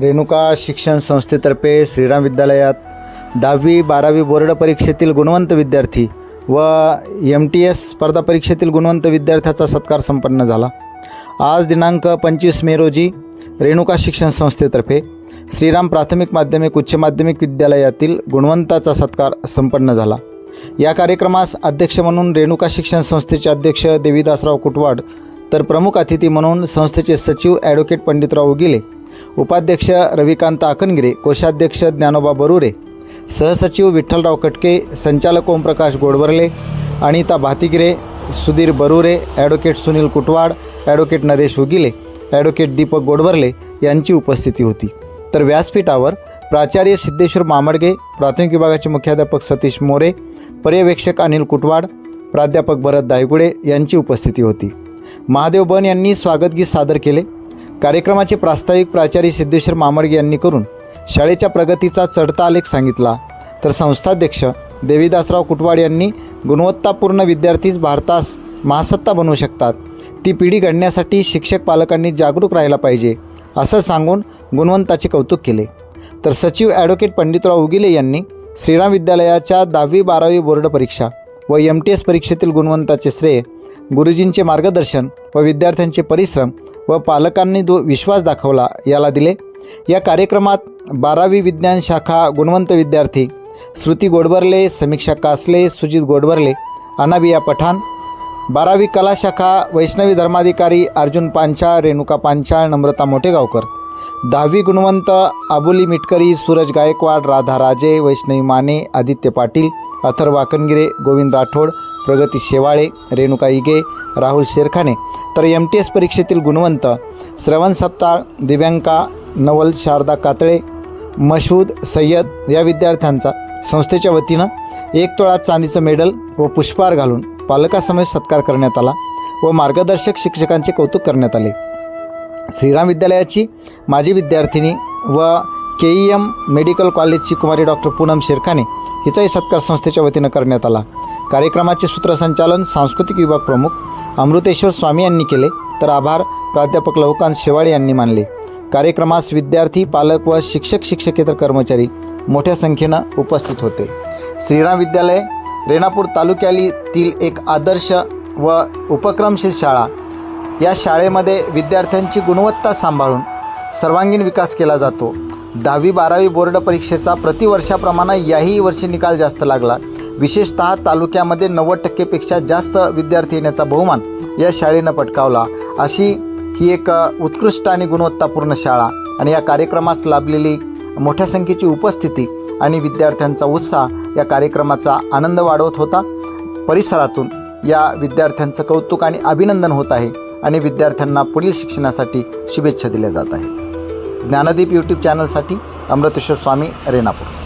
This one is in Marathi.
रेणुका शिक्षण संस्थेतर्फे श्रीराम विद्यालयात दहावी बारावी बोर्ड परीक्षेतील गुणवंत विद्यार्थी व एम टी एस स्पर्धा परीक्षेतील गुणवंत विद्यार्थ्याचा सत्कार संपन्न झाला. आज दिनांक पंचवीस मे रोजी रेणुका शिक्षण संस्थेतर्फे श्रीराम प्राथमिक माध्यमिक उच्च माध्यमिक विद्यालयातील गुणवंताचा सत्कार संपन्न झाला. या कार्यक्रमास अध्यक्ष म्हणून रेणुका शिक्षण संस्थेचे अध्यक्ष देवीदासराव कुटवाड तर प्रमुख अतिथी म्हणून संस्थेचे सचिव ॲडव्होकेट पंडितराव उगिले उपाध्यक्ष रविकांत आकनगिरे कोषाध्यक्ष ज्ञानोबा बरुरे सहसचिव विठ्ठलराव कटके संचालक Omprakash Godbarle Anita Bhatigire Sudhir Barure advocate Sunil Kutwad advocate Naresh Ugile advocate Deepak Godbarle यांची उपस्थिती होती. तर व्यासपीठावर प्राचार्य सिद्धेश्वर मामडगे प्राथमिक विभागाचे मुख्याध्यापक सतीश मोरे पर्यवेक्षक अनिल कुटवाड प्राध्यापक भरत दायगुडे यांची उपस्थिती होती. महादेव बन यांनी स्वागतगीत सादर केले. कार्यक्रमाचे प्रास्ताविक प्राचार्य सिद्धेश्वर मामडगे यांनी करून शाळेच्या प्रगतीचा चढता आलेख सांगितला. तर संस्थाध्यक्ष देवीदासराव कुटवाड यांनी गुणवत्तापूर्ण विद्यार्थीच भारतास महासत्ता बनवू शकतात. ती पिढी घडण्यासाठी शिक्षक पालकांनी जागरूक राहायला पाहिजे असं सांगून गुणवंताचे कौतुक केले. तर सचिव ॲडव्होकेट पंडितराव उगिले यांनी श्रीराम विद्यालयाच्या दहावी बारावी बोर्ड परीक्षा व एम टी एस परीक्षेतील गुणवंताचे श्रेय गुरुजींचे मार्गदर्शन व विद्यार्थ्यांचे परिश्रम व पालकांनी दो विश्वास दाखवला याला दिले. या कार्यक्रमात बारावी विज्ञान शाखा गुणवंत विद्यार्थी श्रुती गोडबर्ले समीक्षा कासले सुजित गोडबर्ले अनाबिया पठाण बारावी कला शाखा वैष्णवी धर्माधिकारी अर्जुन पांचाळ रेणुका पांचाळ नम्रता मोठेगावकर दहावी गुणवंत आबोली मिटकरी सूरज गायकवाड राधा राजे वैष्णवी माने आदित्य पाटील अथर्व वाकणगिरे गोविंद राठोड प्रगती शेवाळे रेणुका इगे राहुल शेरखाने तर एम टी एस परीक्षेतील गुणवंत श्रवण सप्ताळ दिव्यांका नवल शारदा कातळे मशूद सय्यद या विद्यार्थ्यांचा संस्थेच्या वतीनं एक तोळा चांदीचं मेडल व पुष्पहार घालून पालकासमोर सत्कार करण्यात आला व मार्गदर्शक शिक्षकांचे कौतुक करण्यात आले. श्रीराम विद्यालयाची माजी विद्यार्थिनी व के ई एम मेडिकल कॉलेजची कुमारी डॉक्टर पूनम शेरखाने हिचाही सत्कार संस्थेच्या वतीनं करण्यात आला. कार्यक्रमाचे सूत्रसंचालन सांस्कृतिक विभाग प्रमुख अमृतेश्वर स्वामी यांनी केले. तर आभार प्राध्यापक लवकांत शेवाळे यांनी मानले. कार्यक्रमास विद्यार्थी पालक व शिक्षक शिक्षकेतर कर्मचारी मोठ्या संख्येनं उपस्थित होते. श्रीराम विद्यालय रेणापूर तालुक्यातील एक आदर्श व उपक्रमशील शाळा. या शाळेमध्ये विद्यार्थ्यांची गुणवत्ता सांभाळून सर्वांगीण विकास केला जातो. दहावी बारावी बोर्ड परीक्षेचा प्रतिवर्षाप्रमाणे याही वर्षी निकाल जास्त लागला. विशेषतः तालुक्यामध्ये नव्वद टक्केपेक्षा जास्त विद्यार्थी येण्याचा बहुमान या शाळेनं पटकावला. अशी ही एक उत्कृष्ट आणि गुणवत्तापूर्ण शाळा आणि या कार्यक्रमास लाभलेली मोठ्या संख्येची उपस्थिती आणि विद्यार्थ्यांचा उत्साह या कार्यक्रमाचा आनंद वाढवत होता. परिसरातून या विद्यार्थ्यांचं कौतुक आणि अभिनंदन होत आहे आणि विद्यार्थ्यांना पुढील शिक्षणासाठी शुभेच्छा दिल्या जात आहेत. ज्ञानदीप यूट्यूब चॅनलसाठी अमृतेश्वर स्वामी रेणापूर.